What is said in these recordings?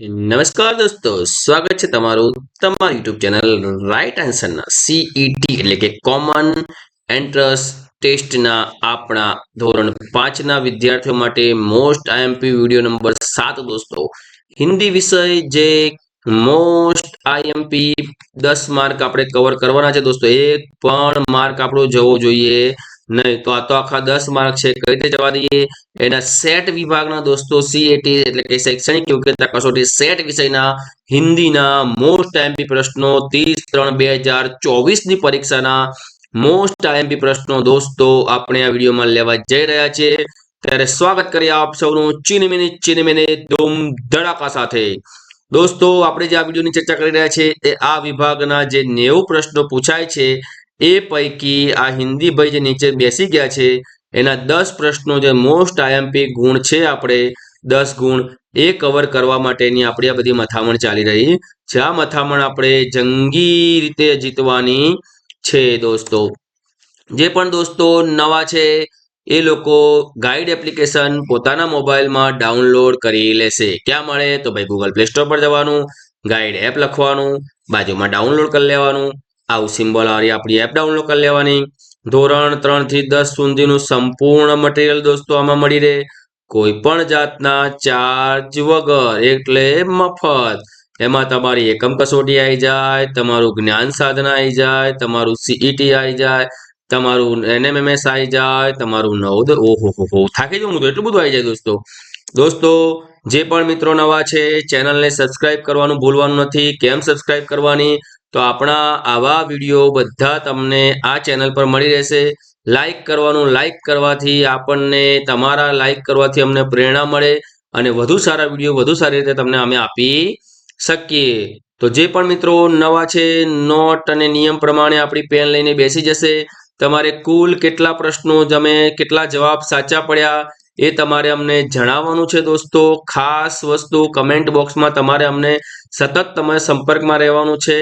નમસ્કાર દોસ્તો, સ્વાગત છે તમારું તમારી યુટ્યુબ ચેનલ રાઈટ આન્સરના સીઈટી એટલે કે કોમન એન્ટ્રન્સ ટેસ્ટના આપણા ધોરણ પાંચના વિદ્યાર્થીઓ માટે મોસ્ટ આઈએમપી વીડિયો નંબર સાત દોસ્તો. હિન્દી વિષય જે મોસ્ટ આઈએમપી દસ માર્ક આપણે કવર કરવાના છે દોસ્તો એક પણ માર્ક આપણો જવો જોઈએ. નહીં, તો આ તો આખા દસ માર્ક છે, કઈ રીતે જવા દઈએ? એના સેટ વિભાગના દોસ્તો સીએટી એટલે કે શૈક્ષણિક યોગ્યતા કસોટી સેટ વિષયના, હિન્દીના મોસ્ટ આઈએમપી પ્રશ્નો ત્રીસ ત્રણ બે હજાર ચોવીસની પરીક્ષાના મોસ્ટ આઈએમપી પ્રશ્નો દોસ્તો આપણે આ વિડીયોમાં લેવા જઈ રહ્યા છે ત્યારે સ્વાગત કરીએ આપ સૌનું ચીનમિની ચીનમિની ધૂમ ધડાકા સાથે. દોસ્તો, આપણે જે આ વિડીયોની ચર્ચા કરી રહ્યા છીએ, એ આ વિભાગના જે નેવું પ્રશ્નો પૂછાય છે એ પૈકી આ હિન્દી ભાઈ જે નીચે બેસી ગયા છે, એના દસ પ્રશ્નો જે મોસ્ટ આઈએમપી ગુણ છે આપણે, દસ ગુણ એ કવર કરવા માટેની આપણી આ બધી મથામણ ચાલી રહી. છે આ મથામણ આપણે જંગી રીતે જીતવાની છે દોસ્તો. જે પણ દોસ્તો નવા છે, એ લોકો ગાઈડ એપ્લિકેશન પોતાના મોબાઈલમાં ડાઉનલોડ કરી લેશે. ક્યાં મળે તો ભાઈ ગૂગલ પ્લે સ્ટોર પર જવાનું ગાઈડ એપ લખવાનું, બાજુમાં ડાઉનલોડ કરી લેવાનું. આવું સિમ્બોલ વાળી આપણી એપ ડાઉનલોડ કરી લેવાની. ધોરણ ત્રણથી દસ સુધીનું સંપૂર્ણ મટીરિયલ દોસ્તો આમાં મળી રહે. કોઈ પણ જાતના ચાર્જ વગર એટલે મફત. એમાં તમારી એકમ કસોટી આવી જાય, તમારું જ્ઞાન સાધના આવી જાય, તમારું સીઈટી આવી જાય, તમારું એનએમએમએસ આવી જાય, તમારું નવ ઓહો હો થાકી જવું તો, એટલું બધું આવી જાય દોસ્તો. દોસ્તો, જે પણ મિત્રો નવા છે ચેનલને સબસ્ક્રાઇબ કરવાનું ભૂલવાનું નથી. કેમ સબસ્ક્રાઇબ કરવાની? તો આપણા આવા વીડિયો બધા તમને આ ચેનલ પર મળી રહેશે. લાઈક કરવાનું, લાઈક કરવાથી આપણને તમારા લાઈક કરવાથી અમને પ્રેરણા મળે અને વધુ સારા વીડિયો વધુ સારી રીતે તમને અમે આપી શકીએ. તો જે પણ મિત્રો નવા છે, નોટ અને નિયમ પ્રમાણે આપણી પેન લઈને બેસી જશે. તમારે કુલ કેટલા પ્રશ્નો તમે કેટલા જવાબ સાચા પડ્યા એ તમારે અમને જણાવવાનું છે દોસ્તો. ખાસ વસ્તુ કમેન્ટ બોક્સમાં તમારે અમને સતત તમારે સંપર્કમાં રહેવાનું છે.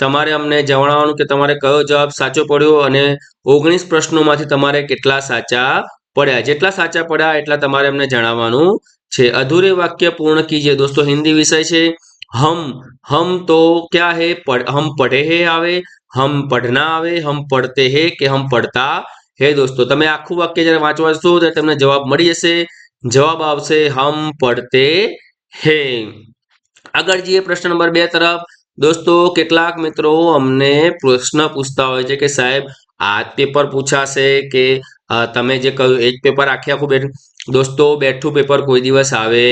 તમારે અમને જણાવવાનું કે તમારે કયો જવાબ સાચો પડ્યો અને ઓગણીસ પ્રશ્નોમાંથી તમારે કેટલા સાચા પડ્યા? જેટલા સાચા પડ્યા, એટલા તમારે અમને જણાવવાનું છે. અધૂરે વાક્ય પૂર્ણ કીજીએ દોસ્તો, હિન્દી વિષય છે. હમ હમ તો ક્યાં હે? હમ પઢે હે આવે? હમ પઢના આવે? હમ પડતે હે કે હમ પડતા હે? દોસ્તો, તમે આખું વાક્ય જ્યારે વાંચવા જશો ત્યારે તમને જવાબ મળી જશે. જવાબ આવશે, હમ પડતે હે. આગળ જઈએ પ્રશ્ન નંબર બે તરફ. દોસ્તો, કેટલાક મિત્રો અમને પ્રશ્ન પૂછતા હોય છે કે સાહેબ આ પેપર પૂછાશે કે તમે જે કહ્યું એ જ પેપર આખી આખું બેઠું. દોસ્તો, બેઠું પેપર કોઈ દિવસ આવે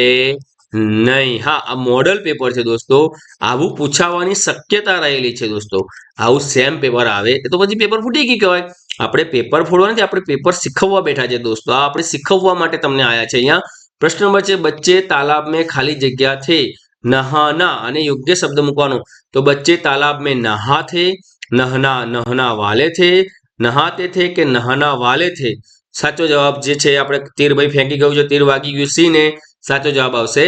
નહીં. હા, આ મોડલ પેપર છે દોસ્તો. આવું પૂછાવાની શક્યતા રહેલી છે દોસ્તો. આવું સેમ પેપર આવે તો પછી પેપર ફૂટી ગઈ કહેવાય. આપણે પેપર ફોડવા નથી, આપણે પેપર શીખવવા બેઠા છે દોસ્તો. આ આપણે શીખવવા માટે તમને આવ્યા છે અહીંયા. પ્રશ્ન નંબર છે, બચ્ચે તાલાબ મેં ખાલી જગ્યા થે નહાના અને યોગ્ય શબ્દ મૂકવાનો તો બચ્ચે તાલાબ મેં નહા થે નહના નહના વાલે થે નહાતે થે કે નહના વાલે થે સાચો જવાબ જે છે આપણે તીર ભાઈ ફેંકી ગયું છે તીર વાગી ગયું સી ને સાચો જવાબ આવશે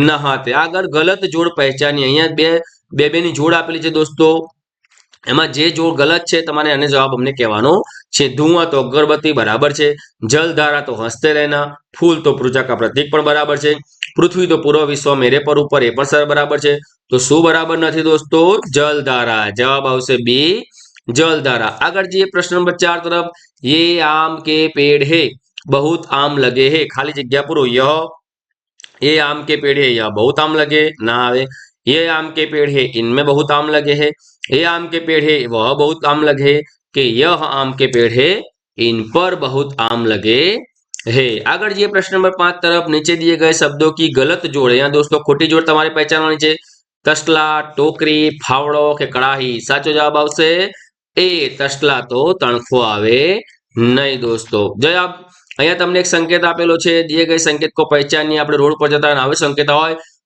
નહાતે આગળ ગલત જોડ પહેચાની, અહીંયા બે બે બેની જોડ આપેલી છે દોસ્તો. એમાં જે જોડ ગલત છે તમારે એને જવાબ અમને કહેવાનો છે ધુઆ તો અગરબત્તી બરાબર છે જલધારા તો હસ્તે રહેના ફૂલ તો પૃજા કા પ્રતીક પણ બરાબર છે પૃથ્વી તો પૂર્વ વિશ્વ મેરે પર ઉપર એ પણ સર બરાબર છે તો શું બરાબર નથી દોસ્તો જલધારા જવાબ આવશે બી જલધારા આગળ જઈએ પ્રશ્ન નંબર ચાર તરફ ये आम के पेड़ है बहुत आम लगे है खाली जगह पूरो यह ये आम के पेड़ है यह बहुत आम लगे ना आवे ये आम के पेड़ है, इनमें बहुत आम लगे है। ये आम के पेड़ है, वह बहुत आम लगे कि यह आम के पेड़ है, इन पर बहुत आम लगे हे। अगर ये प्रश्न नंबर पाँच तरफ़ नीचे दिए गए शब्दों की गलत जोड़, या दोस्तों खोटी जोड़ तुम्हारी पहचान होनी चाहिए तस्ला टोकरी, फावड़ो के कड़ाही, साचो जवाब आवश्य ए तस्ला तो तणखो आवे नहीं, दोस्तों। जय आप। अहिया तमने एक संकेत आपेलो दिए गए संकेत को पहचानी आप रोड पर जता आवे संकेत हो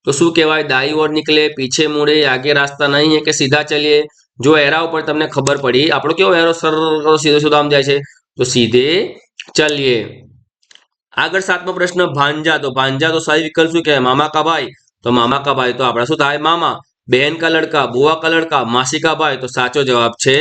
તો શું કહેવાય? દાઈ ઓર નીકળે, પીછે મૂળે આગે રાસ્તા નહીં કે સીધા ચલીએ. જો એરા ઉપર તમને ખબર પડી, આપણો કેવો એરો સર સીધો સીધો આમ જાય છે? તો સીધે ચલીએ. આગળ સાતમો પ્રશ્ન, ભાંજા. તો ભાંજા તો સહી વિકલ્પ શું કહેવાય? મામા કા ભાઈ? તો મામા કા ભાઈ તો આપણા શું થાય? મામા. બેન કા લડકા, બુઆ કા લડકા, માસી ભાઈ? તો સાચો જવાબ છે,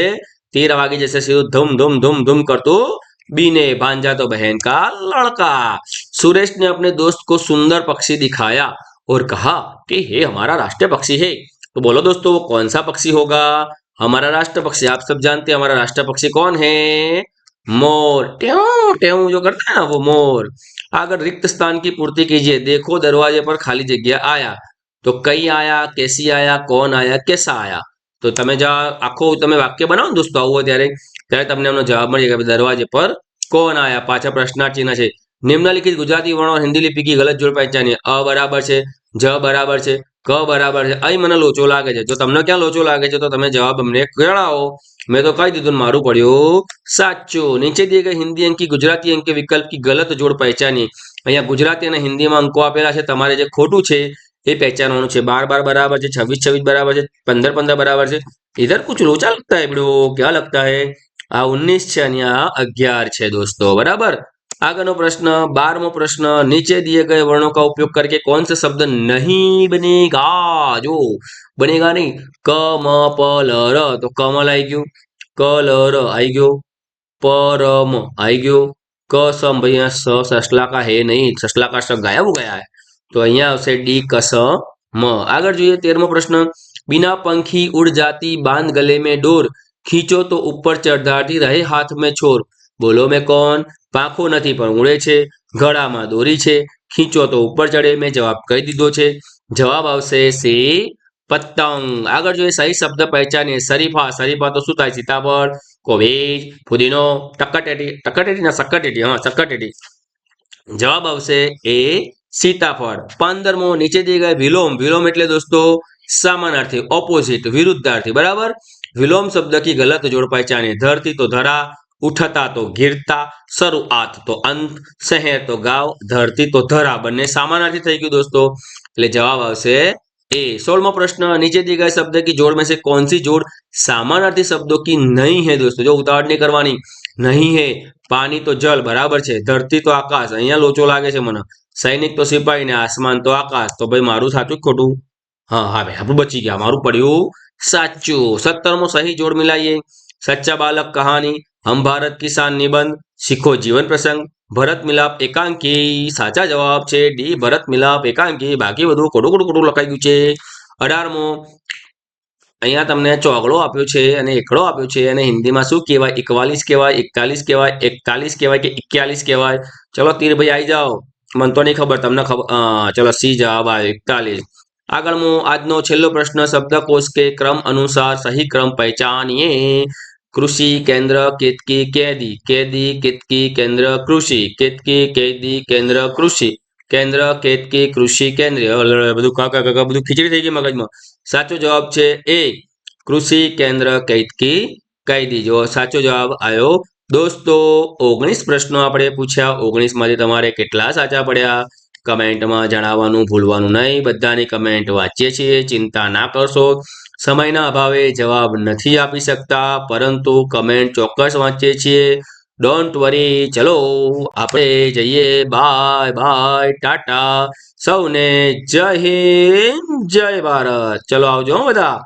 તીર વાગી જશે સીધું ધૂમ ધૂમ ધૂમ ધૂમ કરતું બીને. ભાંજા તો બહેન કા લડકા. સુરેશ ને अपने दोस्त को सुंदर पक्षी दिखाया और कहा कि, हे, हमारा राष्ट्रीय पक्षी है। तो बोलो, दोस्तों, वो कौन सा पक्षी होगा? हमारा राष्ट्र पक्षी, आप सब जानते हैं, हमारा राष्ट्र पक्षी कौन है? मोर। ट्यों ट्यों जो करता है ना, वो मोर। अगर रिक्त स्थान की पूर्ति कीजिए, देखो, दरवाजे पर खाली जगह आया। तो कई आया, कैसी आया, कौन आया, कैसा आया? तो तमें जा, आखो, तमें वाक्य बनाओ दोस्तों, आओ ત્યારે तेरे तमने जवाब જવાબ दरवाजे पर कौन आया? पाचा प्रश्न चिन्ह है નિમ્નલિખિત ગુજરાતી વર્ણો હિન્દી લિપિકી ગલત જોડ પહેચાની અ બરાબર છે, જ બરાબર છે, ક બરાબર છે, અહીં મને લોચો લાગે છે. જો તમને ક્યાં લોચો લાગે છે તો તમે જવાબ અમને જણાવો મેં તો કહી દીધું મારું પડ્યું સાચું. નીચે દિયે ગઈ હિન્દી અંકી, ગુજરાતી અંકી વિકલ્પ કી ગલત જોડ પહેચાની અહીંયા ગુજરાતી અને હિન્દીમાં અંકો આપેલા છે. તમારે જે ખોટું છે એ પહેચાનવાનું છે. બાર બાર બરાબર છે, છવ્વીસ છવ્વીસ બરાબર છે, પંદર પંદર બરાબર છે. ઇધર કુછ લોચા લગતા હે બડો? ક્યાં લગતા હે? આ ઉન્નીસ છે અને આ અગિયાર છે દોસ્તો. બરાબર? આગળનો પ્રશ્ન બારમો પ્રશ્ન નીચે दिए गए वर्णों का उपयोग करके कौन सा शब्द नहीं बनेगा जो બનેગા નહીં ક મ પ લ ર તો કમલ આવી ગયું ક લ ર આવી ગયો परम आई गयो क सम भैया स ससला का है नहीं ससला का स गायब हो गया है तो અહીંયા આવશે ડી કસ મ આગળ જોઈએ તેરમો પ્રશ્ન बिना पंखी उड़ जाती बांध गले में डोर खींचो तो ऊपर चढ़ाती रहे हाथ में छोर બોલો મેં કોણ? પાંખો નથી પણ ઉડે છે, ગળામાં દોરી છે, ખીંચો તો ઉપર ચડે, મેં જવાબ કહી દીધો છે. જવાબ આવશે સી, પતંગ. આગળ જોઈએ સહી શબ્દ પહેચાને શરીફા શરીફા તો શું થાય? સીતાફળ, કોબીજ ફુદીનો ટકટેટી ટકટેટી ના સક્કટેટી, હા, સક્કટેટી. જવાબ આવશે એ, સીતાફળ. પંદરમો, નીચે દી ગયા વિલોમ. વિલોમ એટલે દોસ્તો, સામાનાર્થી ઓપોઝિટ વિરુદ્ધાર્થી, બરાબર? વિલોમ શબ્દ કી ગલત જોડ પહેચાને ધરતી તો ધરા ઉઠતા તો ગીરતા શરૂઆત તો અંત શહેર તો ગાવ, ધરતી તો ધરા. બંને સામાનાર્થી થઈ ગયું દોસ્તો. એટલે જવાબ આવશે એ. સોળમો પ્રશ્ન, નીચે દી ગયા શબ્દ કી જોડ મેં સે જોડ? સામાનાર્થી શબ્દો કી નહીં હે દોસ્તો. જો ઉતાવળ નહીં કરવાની. નહીં હે. પાણી તો જળ, બરાબર છે. ધરતી તો આકાશ. અહીંયા લોચો લાગે છે મને. સૈનિક તો સિપાહી ને આસમાન તો આકાશ. તો ભાઈ મારું સાચું ખોટું? હા હા ભાઈ, આપણું બચી ગયા. મારું પડ્યું સાચું. સત્તરમો સહી જોડ મિલાઈએ. સચ્ચા બાલક કહાની. હમ ભારત કિસાન નિબંધ, શીખો જીવન પ્રસંગ, ભરત મિલાપ એકાંકી, સાચા જવાબ છે ડી, ભરત મિલાપ એકાંકી, બાકી બધું ખોટું કોડું ખોટું લખાઈ ગયું છે. અઢારમો, અહીંયા તમને ચોગડો આપ્યો છે અને એકડો આપ્યો છે અને હિન્દીમાં શું કહેવાય? એકવાલીસ કહેવાય, એકતાલીસ કહેવાય એકતાલીસ કહેવાય કે એકયાલીસ કહેવાય? ચલો તીરભાઈ આવી જાઓ. મને તો નહીં ખબર, તમને ખબર ચલો સી જવાબ આવ્યો એકતાલીસ. આગળનો આજનો છેલ્લો પ્રશ્ન, શબ્દકોશ કે ક્રમ અનુસાર સહી ક્રમ પહેચાનીએ. કૃષિ કેન્દ્ર કેતકી કેદી કેદી કેતકી કેન્દ્ર કૃષિ, કેતકી કેદી કેન્દ્ર કૃષિ, કેન્દ્ર કેતકી કૃષિ કેન્દ્ર બધું કાકા કાકા બધું ખીચડી થઈ ગઈ મગજમાં. સાચો જવાબ છે એ, કૃષિ કેન્દ્ર કેતકી કેદી. જો સાચો જવાબ આવ્યો દોસ્તો, ઓગણીસ પ્રશ્નો આપણે પૂછ્યા. ઓગણીસમાંથી તમારે કેટલા સાચા પડ્યા? કમેન્ટમાં જણાવવાનું ભૂલવાનું નહીં. બધાની કમેન્ટ વાંચીએ છીએ, ચિંતા ના કરશો. સમયના અભાવે જવાબ નથી આપી શકતા, પરંતુ કમેન્ટ ચોક્કસ વાંચીએ છીએ. ડોન્ટ વરી ચલો, આપણે જઈએ. બાય બાય ટાટા. સૌને જય હિન્દ, જય ભારત. ચલો આવજો બધા.